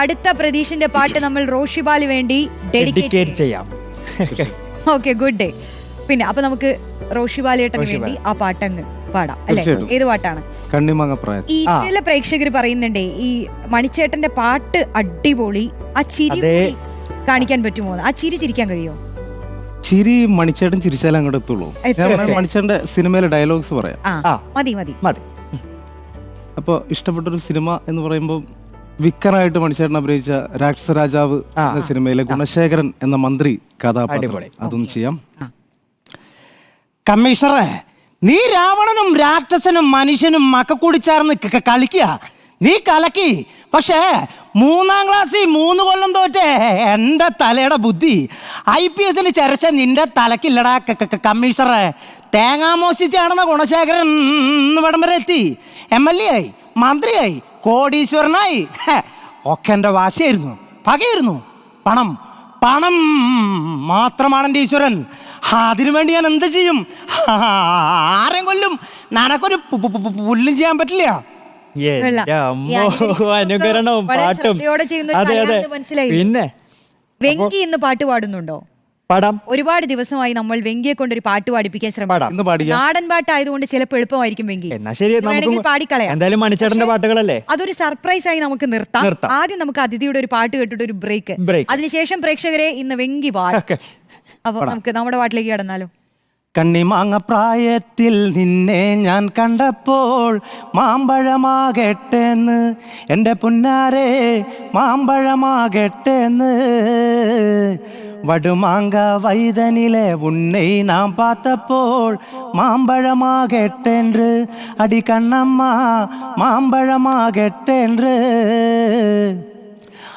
അടുത്ത പ്രതീഷിന്റെ പാട്ട് നമ്മൾ റോഷിബാൽ വേണ്ടി ഡെഡിക്കേറ്റ് ചെയ്യാം. ഓക്കെ ഗുഡ് ഡേ പിന്നെ അപ്പൊ നമുക്ക് റോഷിബാലേട്ടന് ഏട്ടന് വേണ്ടി ആ പാട്ടങ്ങ് പാടാം അല്ലെ. ഏത് പാട്ടാണ്? ഈ ചില പ്രേക്ഷകർ പറയുന്നുണ്ടേ ഈ മണിച്ചേട്ടന്റെ പാട്ട് അടിപൊളി ആ ചിരി കാണിക്കാൻ പറ്റുമോ ആ ചിരി ചിരിക്കാൻ കഴിയുമോ ചിരി മണിച്ചേട്ടൻ ചിരിച്ചാലേ അങ്ങോട്ട് എത്തുള്ളൂ. മണിച്ചേട്ടന്റെ സിനിമയിലെ ഡയലോഗ്സ് പറയാം. മതി മതി. മതി. അപ്പോൾ ഇഷ്ടപ്പെട്ടൊരു സിനിമ എന്ന് പറയുമ്പോൾ വിക്കറായിട്ട് മണിച്ചേട്ടൻ അഭിനയിച്ച രാക്ഷസരാജാവ് എന്ന സിനിമയിലെ ഗുണശേഖരൻ എന്ന മന്ത്രി കഥാപാത്രം. അതും അതൊന്നും ചെയ്യാം. കമ്മീഷണറെ നീ രാവണനും രാക്ഷസനും മനുഷ്യനും മക്ക കൂടി ചേർന്ന് കളിക്കുക നീ കലക്കി. പക്ഷേ മൂന്നാം ക്ലാസ്സിൽ മൂന്ന് കൊല്ലം തോറ്റേ. എന്റെ തലയുടെ ബുദ്ധി. ഐ പി എസിന് ചരച്ച നിന്റെ തലക്കില്ലടാ കമ്മീഷണറെ. തേങ്ങാമോശിച്ചാണെന്ന ഗുണശേഖരൻ ഇവിടം വരെ എത്തി. എം എൽ എ ആയി. മന്ത്രിയായി കോടീശ്വരനായി. ഒക്കെ എന്റെ വാശിയായിരുന്നു പകയായിരുന്നു. പണം പണം മാത്രമാണ് എന്റെ ഈശ്വരൻ അതിനു വേണ്ടി ഞാൻ എന്ത് ചെയ്യും? ആരെയും കൊല്ലും? നനക്കൊരു പു- പു- പു- പുല്ലും ചെയ്യാൻ പറ്റില്ല. അനുകരണവും പാട്ടും. അതെ അതെ. പിന്നെ? വെങ്കി ഇന്ന് പാട്ട് പാടുന്നുണ്ടോ? പടം. ഒരുപാട് ദിവസമായി നമ്മൾ വെങ്കിയെ കൊണ്ട് ഒരു പാട്ട് പാടിപ്പിക്കാൻ ശ്രമിക്കും. പാടാം. ഇന്ന് പാടിക്കാം നാടൻ പാട്ടായതുകൊണ്ട് ചിലപ്പോൾ എളുപ്പമായിരിക്കും വെങ്കി. എന്നാ ശരി ഇത് വേണമെങ്കിൽ പാടിക്കളയാം. എന്തായാലും മണിച്ചേട്ടന്റെ പാട്ടുകളല്ലേ? അതൊരു സർപ്രൈസ് ആയി നമുക്ക് നിർത്താം. നിർത്താം. ആദ്യം നമുക്ക് അതിഥിയുടെ ഒരു പാട്ട് കേട്ടിട്ട് ഒരു ബ്രേക്ക്. Break. അതിനുശേഷം പ്രേക്ഷകരെ ഇന്ന് വെങ്കി പാടും ഓക്കെ. അപ്പൊ നമുക്ക് നമ്മുടെ പാട്ടിലേക്ക് കടന്നാലോ? കണ്ണിമാങ്ങ പ്രായത്തിൽ നിന്നെ ഞാൻ കണ്ടപ്പോൾ മാമ്പഴമാകട്ടെന്ന്. എന്റെ പുന്നാരെ മാമ്പഴമാകട്ടെന്ന്. വടുമാങ്ക വൈതനിലെ ഉണ്ണை നാം பார்த்தപ്പോൾ മാമ്പഴമാകട്ടെன்று അടി കണ്ണമ്മ മാമ്പഴമാകട്ടെன்று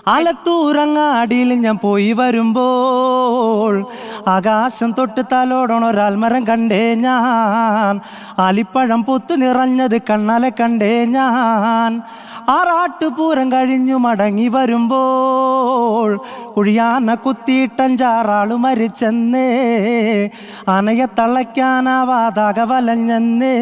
ആലത്തൂരങ്ങാടിയിൽ ഞാൻ പോയി വരുമ്പോൾ ആകാശം തൊട്ട് തലോടണ ഒരാൽമരം കണ്ടേ ഞാൻ. ആലിപ്പഴം പൊത്തു നിറഞ്ഞത് കണ്ണാലെ കണ്ടേ ഞാൻ. ആറാട്ടുപൂരം കഴിഞ്ഞു മടങ്ങി വരുമ്പോൾ കുഴിയാന കുത്തിയിട്ടഞ്ചാറാളു മരിച്ചെന്നേ. ആനയെ തള്ളയ്ക്കാനാവാതാക വലഞ്ഞെന്നേ